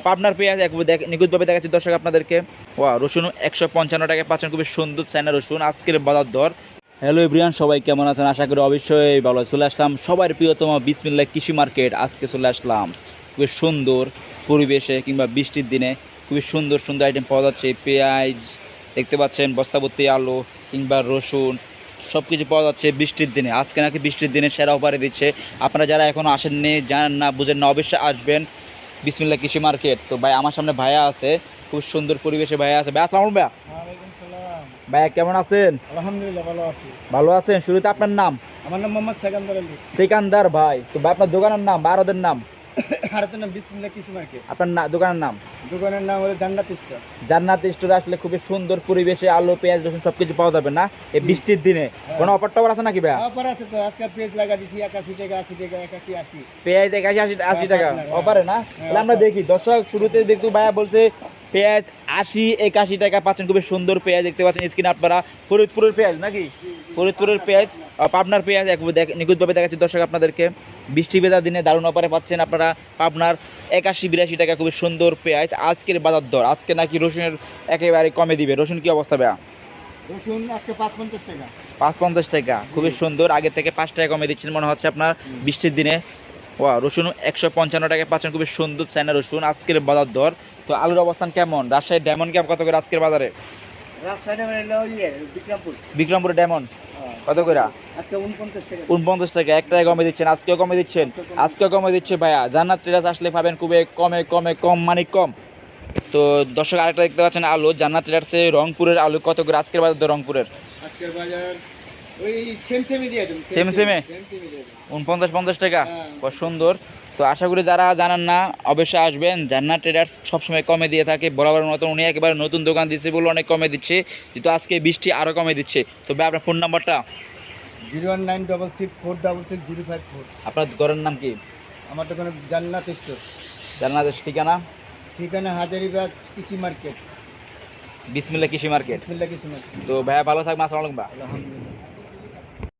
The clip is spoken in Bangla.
পাবনার পেঁয়াজ এক দেখ- নিখুঁতভাবে দেখাচ্ছি দর্শক আপনাদেরকে। ওয়া রসুন একশো পঞ্চান্ন টাকা পাচ্ছেন, খুবই সুন্দর চাইনা রসুন, আজকের বাজার দর। হ্যালো ইব্রিয়ান সবাই কেমন আছেন? আশা করি অবশ্যই ভালো চলে আসলাম সবার প্রিয়তম বিসমিল্লা কৃষি মার্কেট। আজকে চলে আসলাম খুবই সুন্দর পরিবেশে কিংবা বৃষ্টির দিনে খুবই সুন্দর সুন্দর আইটেম পাওয়া যাচ্ছে। পেঁয়াজ, দেখতে পাচ্ছেন, বস্তাবর্তী আলু কিংবা রসুন সব কিছু পাওয়া যাচ্ছে বৃষ্টির দিনে। আজকে নাকি বৃষ্টির দিনে সেরা অফারে দিচ্ছে। আপনারা যারা এখনও আসেননি, জানেন না, বুঝেন না, অবশ্যই আসবেন। বিসমিল্লা কৃষি মার্কেট। তো ভাই আমার সামনে ভাইয়া আছে খুব সুন্দর পরিবেশে ভাইয়া আছে। ভাই আসসালাম ভাইয়া। ভাইয়া কেমন আছেন? আলহামদুলিল্লাহ ভালো আছি। ভালো আছেন? শুরুতে আপনার নাম? আমার নাম মোহাম্মদ সেকান্দার আলী। সিকান্দার ভাই। তো ভাই আপনার দোকানের নাম বারোদের নাম? আর তো নাম বিসমিল্লাহ কৃষি মার্কেট আপনার দোকানের নাম? দোকানের নাম হলো জান্নাত ইস্টা জান্নাত স্টোরে আসলে খুবই সুন্দর পরিবেশে আলু পেঁয়াজ রসুন সবকিছু পাওয়া যাবে না? এই বৃষ্টির দিনে। কোনো অফার টফার আছে নাকি ভাইয়া? অফার আছে তো আজকে পেজ লাগা দিছি একাশি টাকা আশি টাকা একাশি আশি। পেঁয়াজ একাশি আশি আশি টাকা। হ্যাঁ, অফারে না? হ্যাঁ, তাহলে আমরা দেখি। দর্শক শুরুতে দেখতো ভাইয়া বলছে পেঁয়াজ আশি একাশি টাকা পাচ্ছেন খুবই সুন্দর পেঁয়াজ দেখতে পাচ্ছেন স্ক্রিন আপনারা ফরিদপুরের পেঁয়াজ নাকি? ফরিদপুরের পেঁয়াজ পাবনার পেঁয়াজ এক নিখুঁতভাবে দেখাচ্ছি দর্শক আপনাদেরকে। বৃষ্টি ভেজা দিনে দারুণ অপারে পাচ্ছেন আপনারা পাবনার একাশি বিরাশি টাকা খুবই সুন্দর পেঁয়াজ। আজকের বাজার দর আজকে নাকি রসুনের একেবারে কমে দিবে। রসুন কি অবস্থা রসুন আজকে পাঁচ পঞ্চাশ টাকা। পাঁচ পঞ্চাশ টাকা খুবই সুন্দর। আগে থেকে পাঁচ টাকা কমে দিচ্ছেন মনে হচ্ছে আপনার বৃষ্টির দিনে। ওয়া রসুন একশো পঞ্চান্ন টাকা পাচ্ছেন খুবই সুন্দর চাইনা রসুন আজকের বাজার দর। তো আলুর অবস্থান কেমন? রাজশাহী ডায়মন্ড ক্যাপ কত করে আজকের বাজারে? বিক্রমপুর। ডায়মন্ড কত করে? উনপঞ্চাশ টাকা। উনপঞ্চাশ টাকা এক টাকা কমে দিচ্ছেন আজকেও কমে দিচ্ছেন আজকেও কমে দিচ্ছে ভাইয়া। জান্নাত ট্রেডার্স আসলে পাবেন খুবই কমে কমে কম মানে কম। তো দর্শক আরেকটা দেখতে পাচ্ছেন আলু জান্নাত ট্রেডার্সে রংপুরের আলু কত করে? আজকের বাজার দর রংপুরের? আজকের বাজার সেম সেম উনপঞ্চাশ পঞ্চাশ টাকা? হ্যাঁ। সুন্দর। তো আশা করি যারা জানান না অবশ্যই আসবেন। জান্নাত ট্রেডার্স সবসময় কমে দিয়ে থাকে। বরাবর মতন উনি একেবারে নতুন দোকান দিচ্ছে বলে অনেক কমে দিচ্ছে। যেহেতু আজকে বৃষ্টি আরও কমে দিচ্ছে। তো ভাই আপনার ফোন নাম্বারটা zero one nine double six four double six zero five four আপনার ঘরের নাম কি? আমার দোকানে জান্নাত স্টোর জান্নাত ঠিকানা? ঠিকানা হাজারিবাগ কৃষি মার্কেট। বিসমিল্লা কৃষি মার্কেট। বিসমিল্লাহ কৃষি মার্কেট। তো ভাইয়া ভালো থাকবেন। আসসালামু আলাইকুম আলহামদুলিল্লাহ।